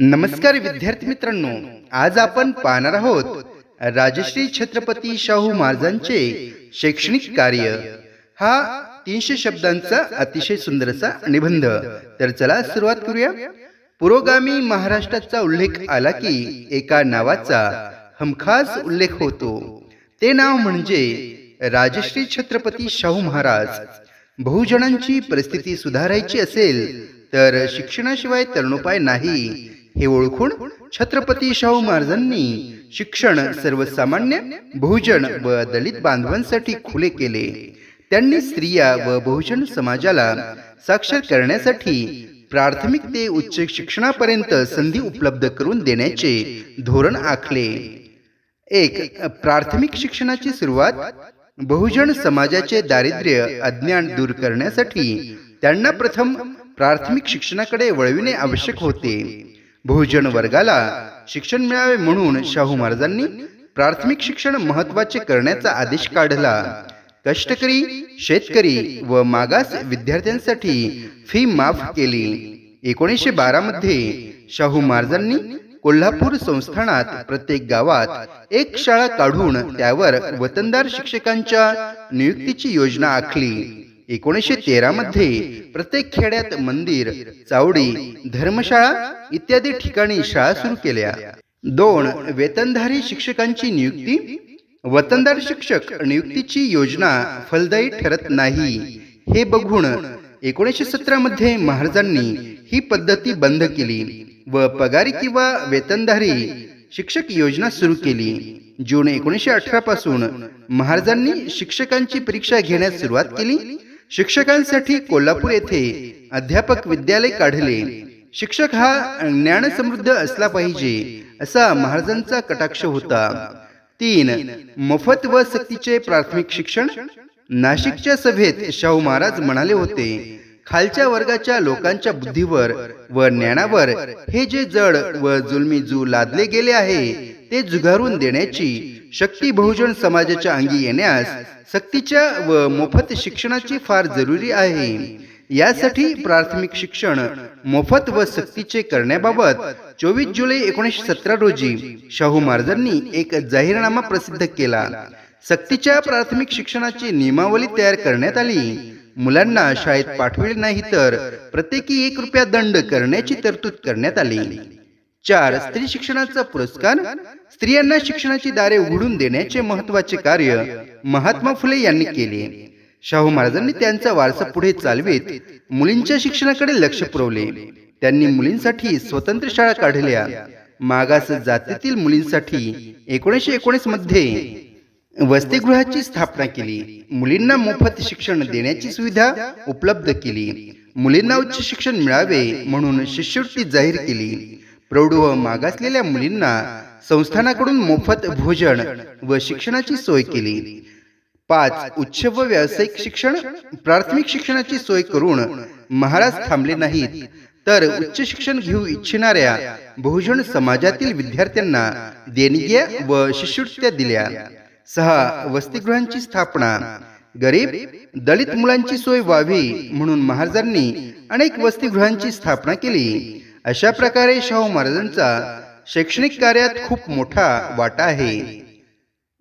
नमस्कार विद्यार्थी मित्रांनो आज आपण पाहणार आहोत राजश्री छत्रपती शाहू महाराजांचे शैक्षणिक कार्य. हा तीनशे शब्दांचा अतिशय सुंदरसा निबंध. तर चला सुरुवात करूया. पुरोगामी महाराष्ट्राचा उल्लेख आला की एका नावाचा हमखास उल्लेख होतो. ते नाव म्हणजे राजश्री छत्रपती शाहू महाराज. बहुजनांची परिस्थिती सुधारायची असेल तर शिक्षणाशिवाय तरणोपाय नाही. हे ओळखून छत्रपती शाहू महाराजांनी शिक्षण सर्वसामान्य बहुजन व दलित बांधवांसाठी खुले केले. त्यांनी स्त्रिया व बहुजन समाजाला साक्षर करण्यासाठी प्राथमिक ते उच्च शिक्षणापर्यंत संधी उपलब्ध करून देण्याचे धोरण आखले. एक प्राथमिक शिक्षणाची सुरुवात बहुजन समाजाचे दारिद्र्य अज्ञान दूर करण्यासाठी त्यांना प्रथम प्राथमिक शिक्षणाकडे वळविणे आवश्यक होते. बहुजन वर्गाला शिक्षण मिळावे म्हणून शाहू महाराजांनी प्राथमिक शिक्षण महत्त्वाचे करण्याचा आदेश काढला. कष्टकरी शेतकरी व मागास विद्यार्थ्यांसाठी फी माफ केली. एकोणीसशे बारा मध्ये शाहू महाराजांनी कोल्हापूर संस्थानात प्रत्येक गावात एक शाळा काढून त्यावर वतनदार शिक्षकांच्या नियुक्तीची योजना आखली. एकोणीसशे तेरा मध्ये प्रत्येक खेड्यात मंदिर चावडी धर्मशाळा इत्यादी ठिकाणी शाळा सुरू केल्या. दोन वेतनधारी शिक्षकांची नियुक्ती. वतनदार शिक्षक नियुक्तीची योजना फलदायी ठरत नाही. हे बघून एकोणीसशे सतरा मध्ये महाराजांनी ही पद्धती बंद केली व पगारी किंवा वेतनधारी शिक्षक योजना सुरू केली. जून एकोणीसशे अठरा पासून महाराजांनी शिक्षकांची परीक्षा घेण्यास सुरुवात केली. शिक्षकांसाठी कोल्हापूर येथे अध्यापक विद्यालय काढले. शिक्षक हा ज्ञान समृद्ध असला पाहिजे असा महाराजांचा कटाक्ष होता. तीन मोफत व सक्तीचे प्राथमिक शिक्षण? नाशिकच्या सभेत शाहू महाराज म्हणाले होते खालच्या वर्गाच्या लोकांच्या बुद्धीवर व ज्ञानावर हे जे जड व जुलमी जू लादले गेले आहे ते जुगारून देण्याची शक्ती बहुजन समाजाच्या अंगी येण्यास सक्तीच्या व मोफत शिक्षणाची फार जरुरी आहे. यासाठी प्राथमिक शिक्षण मोफत व सक्तीचे करण्याबाबत चोवीस जुलै एकोणीसशे सतरा रोजी शाहू महाराजांनी एक जाहीरनामा प्रसिद्ध केला. सक्तीच्या प्राथमिक शिक्षणाची नियमावली तयार करण्यात आली. मुलांना शाळेत पाठविले नाही तर प्रत्येकी एक रुपया दंड करण्याची तरतूद करण्यात आली. चार स्त्री शिक्षणाचा पुरस्कार स्त्रियांना शिक्षणाची दारे उघडून देण्याचे महत्त्वाचे कार्य महात्मा फुले यांनी केले. शाहू महाराजांनी त्यांचा वारसा पुढे चालवित मुलींच्या शिक्षणाकडे लक्ष पुरवले. त्यांनी मुलींसाठी स्वतंत्र शाळा काढल्या. मागास जातीतील मुलींसाठी एकोणीसशे एकोणीसमध्ये वसतिगृहाची स्थापना केली. मुलींना मोफत शिक्षण देण्याची सुविधा उपलब्ध केली. मुलींना उच्च शिक्षण मिळावे म्हणून शिष्यवृत्ती जाहीर केली. प्रौढ व मागासलेल्या मुलींना संस्थानाकडून मोफत भोजन व शिक्षणाची सोय केली. पाच उच्च व व्यावसायिक शिक्षण प्राथमिक शिक्षणाची सोय करून महाराज थांबले नाहीत. तर उच्च शिक्षण घेऊ इच्छिणाऱ्या बहुजन समाजातील विद्यार्थ्यांना देणग्या व शिष्यवृत्त्या दिल्या. सहा वसतिगृहांची स्थापना. गरीब दलित मुलांची सोय व्हावी म्हणून महाराजांनी अनेक वसतिगृहांची स्थापना केली. अशा प्रकारे शाहू महाराजांचा शैक्षणिक कार्यात खूप मोठा वाटा आहे.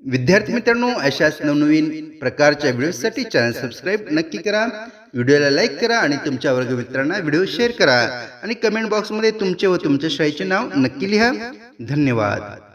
विद्यार्थी मित्रांनो अशाच नवनवीन प्रकारच्या व्हिडिओसाठी चॅनल सबस्क्राईब नक्की करा व्हिडिओला लाईक करा आणि तुमच्या वर्गमित्रांना व्हिडिओ शेअर करा आणि कमेंट बॉक्समध्ये तुमचे व तुमच्या शाळेचे नाव नक्की लिहा. धन्यवाद.